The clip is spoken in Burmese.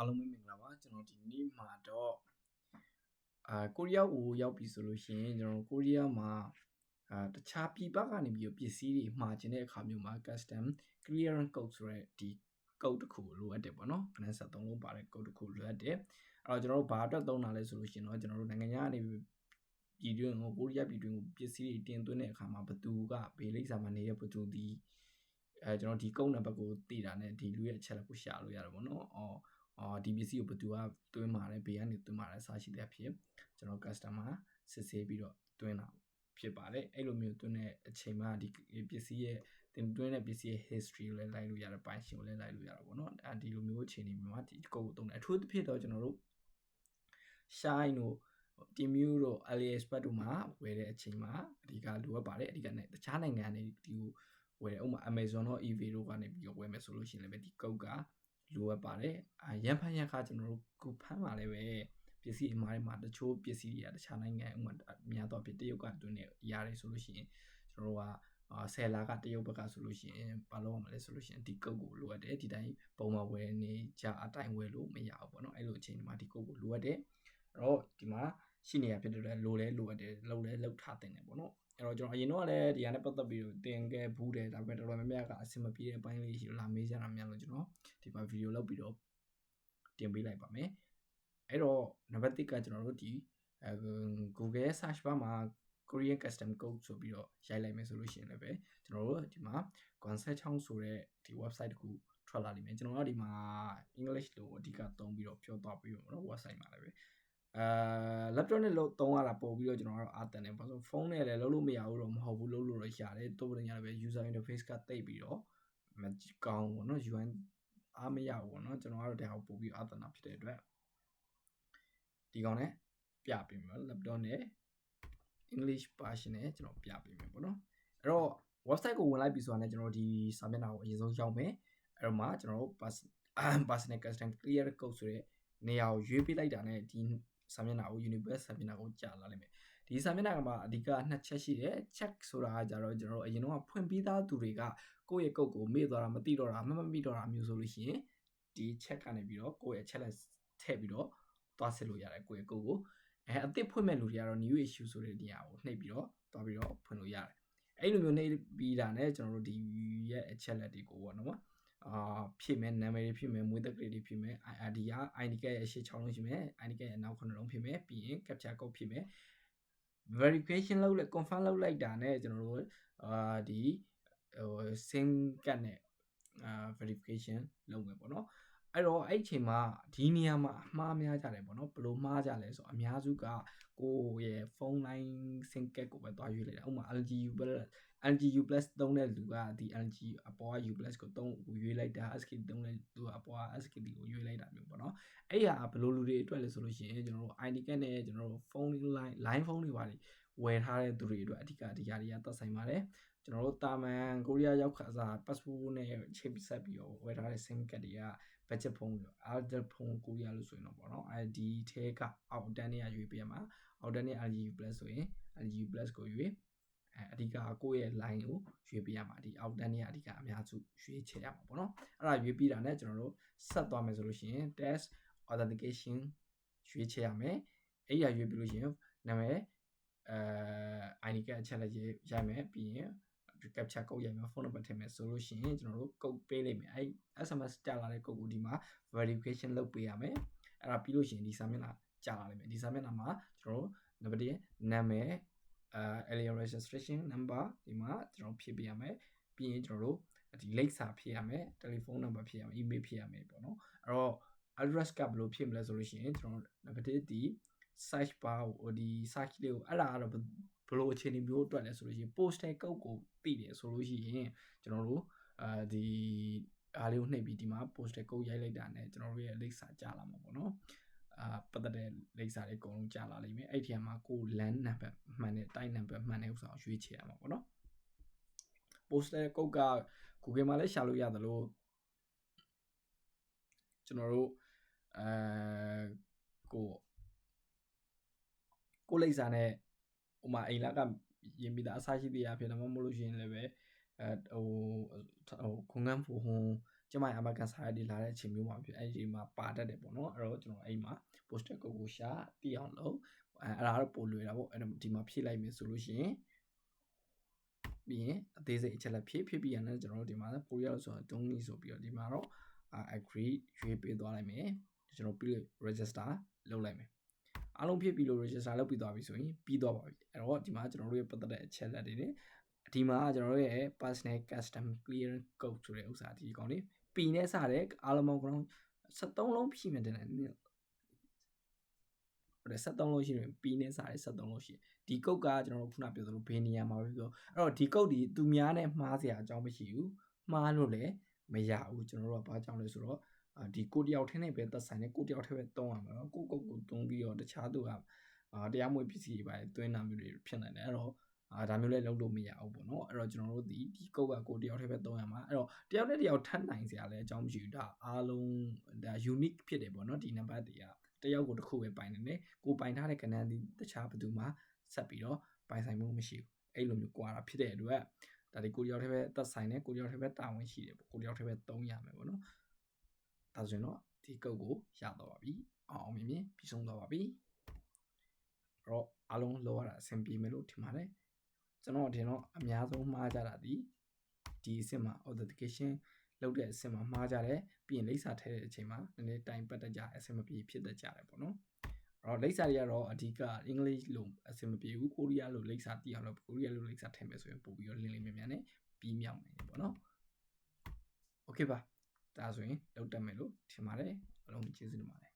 အားလုံးပဲမင်္ဂလာပါကျွန်တော်ဒီနေ့မှာတော့အာကိုရီးယားကိုရောက်ပြီဆိုလို့ရှိရင်ကျွန်တော်ကိုရီးယားမှာအာတခြားပြည်ပကနေပြီးတော့ပစ္စည်းတွေမှာကျင်တဲ့အခါမျိုးမှာ custom clearance code ဆိုတဲ့ဒီ code တစ်ခုလိုအပ်တယ်ပေါ့နော်ခဏ73လုံးပါတဲ့ code တစ်ခုလိုအပ်တယ်အဲ့တော့ကျွန်တော်တို့ဘာအတွက်သုံးတာလဲဆိုလို့ရှိရင်တော့ကျွန်တော်တို့နိုင်ငံခြားကနေပြည်တွင်းကိုကိုရီးယားပြည်တွင်းကိုပစ္စည်းတွေတင်သွင်းတဲ့အခါမှာဘသူကဘေးလိပ်စာမှာနေတဲ့ဘသူဒီအဲကျွန်တော်ဒီကုန်းနံပါတ်ကိုတည်တာနဲ့ဒီလူရဲ့အချက်လက်ကိုရှာလို့ရတယ်ပေါ့နော်အော် အော်ဒီပစ္စည်းကိုဘယ်သူကတွင်းမာတယ်ဘေးကနေတွင်းမာတယ်အစားရှိတဲ့အဖြစ်ကျွန်တော် customer စစ်ဆေးပြီးတော့တွင်းတာဖြစ်ပါတယ်အဲ့လိုမျိုးတွင်းတဲ့အချိန်မှဒီပစ္စည်းရဲ့တင်တွင်းတဲ့ပစ္စည်းရဲ့ history ကိုလည်းလိုက်လို့ရတယ်ပိုင်းရှင်ကိုလည်းလိုက်လို့ရတာပေါ့နော်အဲဒီလိုမျိုးအခြေအနေမျိုးမှာဒီကိုကိုတုံးတယ်အထူးသဖြင့်တော့ကျွန်တော်တို့ shine တို့ဒီမျိုးတို့ AliExpress တို့မှာဝယ်တဲ့အချိန်မှာအဓိကလိုအပ်ပါတယ်အဓိကနဲ့တခြားနိုင်ငံတွေဒီကိုဝယ်ဥပမာ Amazon တို့ eBay တို့ကနေပြီးတော့ဝယ်မယ်ဆိုလို့ရှိရင်လည်းဒီကုတ်က လိုအပ်ပါတယ်အရန်ဖန်ရန်ခါကျွန်တော်တို့ခုဖမ်းပါလည်းပဲပစ္စည်းအမှားတွေမှာတချို့ပစ္စည်းတွေကတခြားနိုင်ငံဥမာများတော့ဖြစ်တရုတ်ကတွင်းနေရာတွေဆိုလို့ရှိရင်ကျွန်တော်တို့ကအာဆယ်လာကတရုတ်ဘက်ကဆိုလို့ရှိရင်ဘာလို့မလဲဆိုလို့ရှိရင်ဒီကုတ်ကိုလိုအပ်တယ်ဒီတိုင်းပုံမှန်ဝယ်နေကြအတိုင်းဝယ်လို့မရဘူးပေါ့နော်အဲ့လိုအချိန်ဒီမှာဒီကုတ်ကိုလိုအပ်တယ် အဲ့တော့ဒီမှာရှိနေရဖြစ်တဲ့လိုလဲလိုအပ်တယ်လုံလဲလုံထားတင်တယ်ပေါ့နော်အဲ့တော့ကျွန်တော်အရင်တော့လည်းဒီဟာနဲ့ပတ်သက်ပြီးတော့တင်ခဲ့ဘူးတယ်ဒါပေမဲ့တော်တော်များများကအဆင်မပြေတဲ့အပိုင်းလေးရှိလို့လာမေးကြတာများလို့ကျွန်တော်ဒီမှာဗီဒီယိုလုပ်ပြီးတော့တင်ပေးလိုက်ပါမယ်အဲ့တော့နံပါတ်1ကကျွန်တော်တို့ဒီအဲ Google search bar မှာ Korean custom code ဆိုပြီးတော့ရိုက်လိုက်မယ်ဆိုလို့ရှိရင်လည်းပဲကျွန်တော်တို့ဒီမှာ concept ချောင်းဆိုတဲ့ဒီ website တခုထွက်လာလိမ့်မယ်ကျွန်တော်တို့ဒီမှာ English လို့အဓိကသုံးပြီးတော့ပြောသွားပြီးတော့ website မှာလည်းပဲ အာ laptop နဲ့လို့သုံးရတာပို့ပြီးတော့ကျွန်တော်ကတော့အာတန်တယ်ဘာလို့ဖုန်းနဲ့လည်းလုံးလို့မရဘူးတော့မဟုတ်ဘူးလုံးလို့တော့ရတယ်တိုးပရင်ရတယ်ပဲ user interface ကတိတ်ပြီးတော့မကောင်းဘူးเนาะ UI အားမရဘူးပေါ့เนาะကျွန်တော်ကတော့ဒါကိုပို့ပြီးအာတန်တာဖြစ်တဲ့အတွက်ဒီကောင်နဲ့ပြပေးမယ် laptop နဲ့ English version နဲ့ကျွန်တော်ပြပေးမယ်ပေါ့เนาะအဲ့တော့ website ကိုဝင်လိုက်ပြီဆိုတာနဲ့ကျွန်တော်ဒီစာမျက်နှာကိုအရင်ဆုံးရောက်မယ်အဲ့တော့မှကျွန်တော်တို့ personal custom clear code ဆိုတဲ့နေရာကိုရွေးပေးလိုက်တာနဲ့ဒီ စာမျက်နှာကို universe စာမျက်နှာကိုကြာလာလိမ့်မယ်ဒီစာမျက်နှာကမှာအဓိကနှစ်ချက်ရှိတယ် check ဆိုတာကကြတော့ကျွန်တော်တို့အရင်တော့ဖွင့်ပြီးသားသူတွေကကိုယ့်ရဲ့ကုတ်ကိုမေ့သွားတာမသိတော့တာမမမိတော့တာမျိုးဆိုလို့ရှိရင်ဒီ check ကနေပြီးတော့ကိုယ့်ရဲ့ challenge ထည့်ပြီးတော့သွားစစ်လို့ရတယ်ကိုယ့်ရဲ့ကုတ်ကိုအဲအသစ်ဖွင့်မဲ့လူတွေကတော့ new issue ဆိုတဲ့နေရာကိုနှိပ်ပြီးတော့သွားပြီးတော့ဖွင့်လို့ရတယ်အဲ့လိုမျိုးနှိပ်ပြီးတာနဲ့ကျွန်တော်တို့ဒီရဲ့အချက်လက်တွေကိုပေါ့နော် အာဖြစ်မယ်နာမည်တွေဖြစ်မယ်မွေးသက်ကလေးတွေဖြစ်မယ် ID က ID ကရဲ့ရှေ့6လုံးရှိမယ် ID ကရဲ့နောက်9လုံးဖြစ်မယ်ပြီးရင် capture code ဖြစ်မယ် verification လုပ်လိုက် confirm လုပ်လိုက်တာနဲ့ကျွန်တော်တို့အာဒီဟို same ကတ်နဲ့အာ verification လုပ်မယ်ပေါ့နော် အဲ့တော့အဲ့ချိန်မှာဒီနေရာမှာအမှားများကြတယ်ပေါ့နော်ဘယ်လိုမှားကြလဲဆိုအများစုကကိုယ့်ရဲ့ဖုန်းလိုင်း SIM card ကိုပဲတွားရွေးလိုက်တာဥပမာ LG U+ LG U+ သုံးတဲ့လူကဒီ LG အပေါ်က U+ ကိုသုံးရွေးလိုက်တာ SK သုံးတဲ့လူကအပေါ်က SK ကိုရွေးလိုက်တာမျိုးပေါ့နော်အဲ့ဟာဘယ်လိုလူတွေအတွက်လဲဆိုလို့ရှိရင်ကျွန်တော်တို့ ID card နဲ့ကျွန်တော်တို့ဖုန်း line line ဖုန်းတွေပါဝယ်ထားတဲ့သူတွေအတွက်အဓိကဒီຢာတွေကသက်ဆိုင်ပါတယ်ကျွန်တော်တို့တာမန်ကိုရီးယားရောက်ခါစား passport နဲ့ချိတ်ဆက်ပြီးတော့ဝယ်ထားတဲ့ SIM card တွေက budget ဖုန်းတွေ adult ဖုန်းကိုရီးယားလို့ဆိုရင်တော့ပေါ့နော်အဲဒီထဲကအောက်တန်းနဲ့ရွေးပေးရမှာအောက်တန်းနဲ့ LGU Plus ဆိုရင် LGU Plus ကိုရွေးအဲအဓိကကိုယ့်ရဲ့ line ကိုရွေးပေးရမှာဒီအောက်တန်းနဲ့အဓိကအများစုရွေးချယ်ရမှာပေါ့နော်အဲ့ဒါရွေးပြီးတာနဲ့ကျွန်တော်တို့ဆက်သွားမယ်ဆိုလို့ရှိရင် test authentication ရွေးချယ်ရမယ်အဲ့ရရွေးပြီးလို့ရှိရင်နာမည်အဲ ID ကအချက်လက်ရေးရိုက်မယ်ပြီးရင် capture code ရိုက်မယ်ဖုန်းနံပါတ်ထည့်မယ်ဆိုလို့ရှိရင်ကျွန်တော်တို့ code ပေးလိုက်မယ်အဲ SMS ကြာလာတဲ့ code ကိုဒီမှာ verification လုပ်ပေးရမယ်အဲ့ဒါပြီးလို့ရှိရင်ဒီစာမျက်နှာကြာလာလိမ့်မယ်ဒီစာမျက်နှာမှာကျွန်တော်တို့နံပါတ်1နာမည်အဲ alien registration number ဒီမှာကျွန်တော်ဖြည့်ပေးရမယ်ပြီးရင်ကျွန်တော်တို့ဒီလိပ်စာဖြည့်ရမယ်တယ်လီဖုန်းနံပါတ်ဖြည့်ရမယ် email ဖြည့်ရမယ်ပေါ့နော်အဲ့တော့ address ကဘယ်လိုဖြည့်မလဲဆိုလို့ရှိရင်ကျွန်တော်နံပါတ်1ဒီ search bar ဟိုဒီ search လေးကိုအဲ့ဒါကတော့ဘယ်လိုအခြေအနေမျိုးအတွက်လဲဆိုလို့ရှိရင် poster ကုတ်ကိုသိတယ်ဆိုလို့ရှိရင်ကျွန်တော်တို့အာဒီအားလေးကိုနှိပ်ပြီးဒီမှာ poster ကုတ်ရိုက်လိုက်တာနဲ့ကျွန်တော်တို့ရဲ့လိပ်စာကြာလာမှာပေါ့နော်အာပတ်သက်တဲ့လိပ်စာတွေအကုန်လုံးကြာလာလိမ့်မယ်အဲ့ဒီမှာကို LAN နံပါတ်မှန်တဲ့တိုက်နံပါတ်မှန်တဲ့ဥစ္စာကိုရွေးချယ်ရမှာပေါ့နော် poster ကုတ်က Google မှာလည်းရှာလို့ရတယ်လို့ကျွန်တော်တို့အဲကို ကိုလိပ်စာနဲ့ဥမာအိမ်လက်ကရင်ပြီးသားအစားရှိသေးရဖြစ်ဒါမှမဟုတ်လို့ရှိရင်လည်းပဲအဲဟိုဟိုခုံငန်းဖူဟွန်ကျမရဲ့အမကန်စာရည်လာတဲ့အချိန်မျိုးမှာဖြစ်အဲ့ဒီမှာပါတတ်တယ်ပေါ့နော်အဲ့တော့ကျွန်တော်အဲ့မှာ poster code ကိုရှာတည်အောင်လုပ်အဲအဲ့ဒါတော့ပို့လွယ်တာပေါ့အဲ့တော့ဒီမှာဖြည့်လိုက်မယ်ဆိုလို့ရှိရင်ပြီးရင်အသေးစိတ်အချက်လက်ဖြည့်ဖြည့်ပြီးရင်လည်းကျွန်တော်တို့ဒီမှာပို့ရလို့ဆိုတော့ don't need ဆိုပြီးတော့ဒီမှာတော့ agree ရွေးပေးသွားလိုက်မယ်ကျွန်တော်ပြီးလို့ register လုပ်လိုက်မယ် အားလုံးဖြစ်ပြီးလို့ register လုပ်ပြီးသွားပြီဆိုရင်ပြီးသွားပါပြီအဲ့တော့ဒီမှာကျွန်တော်တို့ရဲ့ပတ်သက်တဲ့အချက်လက်တွေနဲ့ဒီမှာကျွန်တော်တို့ရဲ့ personal custom clearance code ဆိုတဲ့ဥစ္စာဒီကောင်လေး P နဲ့စတဲ့အားလုံးပေါင်းကတော့73လုံးဖြည့်မယ်တင်တယ်ဟုတ်တယ်73လုံးရှိတယ် P နဲ့စတဲ့73လုံးရှိတယ်ဒီကုတ်ကကျွန်တော်တို့ခုနပြောသလိုဘယ်နေရာမှာပဲပြောအဲ့တော့ဒီကုတ်ဒီသူများနဲ့မှားစရာအကြောင်းမရှိဘူးမှားလို့လည်းမရဘူးကျွန်တော်တို့ကဘာကြောင့်လဲဆိုတော့ ဒီကိုတယောက်ထင်းနဲ့ပဲသက်ဆိုင်တယ်ကိုတယောက်ထဲပဲတုံးရမှာနော်ကိုကုတ်ကိုတုံးပြီးတော့တခြားသူကအာတရားမွေပစ္စည်းတွေပါတွင်းနာမျိုးတွေဖြစ်နိုင်တယ်အဲ့တော့အာဒါမျိုးလည်းလုပ်လို့မရဘူးပေါ့နော်အဲ့တော့ကျွန်တော်တို့ဒီဒီကုတ်ကကိုတယောက်ထဲပဲသုံးရမှာအဲ့တော့တယောက်နဲ့တယောက်ထပ်နိုင်စရာလည်းအကြောင်းမရှိဘူးဒါအားလုံးဒါ unique ဖြစ်တယ်ပေါ့နော်ဒီနံပါတ်တွေကတယောက်ကိုတစ်ခုပဲပိုင်နေတယ်ကိုပိုင်ထားတဲ့ကဏ္ဍဒီတခြားဘယ်သူမှဆက်ပြီးတော့ပိုင်ဆိုင်မှုမရှိဘူးအဲ့လိုမျိုးကွာတာဖြစ်တဲ့အတွက်ဒါဒီကိုတယောက်ထဲပဲသက်ဆိုင်တယ်ကိုတယောက်ထဲပဲတာဝန်ရှိတယ်ပေါ့ကိုတယောက်ထဲပဲသုံးရမယ်ပေါ့နော် ဒါဆိုရင်တော့ဒီကုတ်ကိုရတော့ပါပြီအောင်မြင်မြင်ပြီးဆုံးသွားပါပြီအဲ့တော့အလုံးလောရတာအဆင်ပြေမယ်လို့ထင်ပါတယ်ကျွန်တော်ထင်တော့အများဆုံးမှားကြတာဒီဒီအဆင့်မှာ authentication လောက်တဲ့အဆင့်မှာမှားကြတယ်ပြီးရင်လိပ်စာထည့်တဲ့အချိန်မှာနည်းနည်းတိုင်ပတ်တကြအဆင်မပြေဖြစ်တတ်ကြတယ်ပေါ့နော်အဲ့တော့လိပ်စာတွေကတော့အဓိကအင်္ဂလိပ်လိုအဆင်မပြေဘူးကိုရီးယားလိုလိပ်စာတည်အောင်လို့ကိုရီးယားလိုလိပ်စာထည့်မယ်ဆိုရင်ပို့ပြီးတော့လင်းလင်းမြန်မြန်နဲ့ပြီးမြောက်နိုင်တယ်ပေါ့နော် okay ပါ ဒါဆိုရင်လောက်တက်မယ်လို့ထင်ပါတယ်အလုံးကျေးဇူးတင်ပါတယ်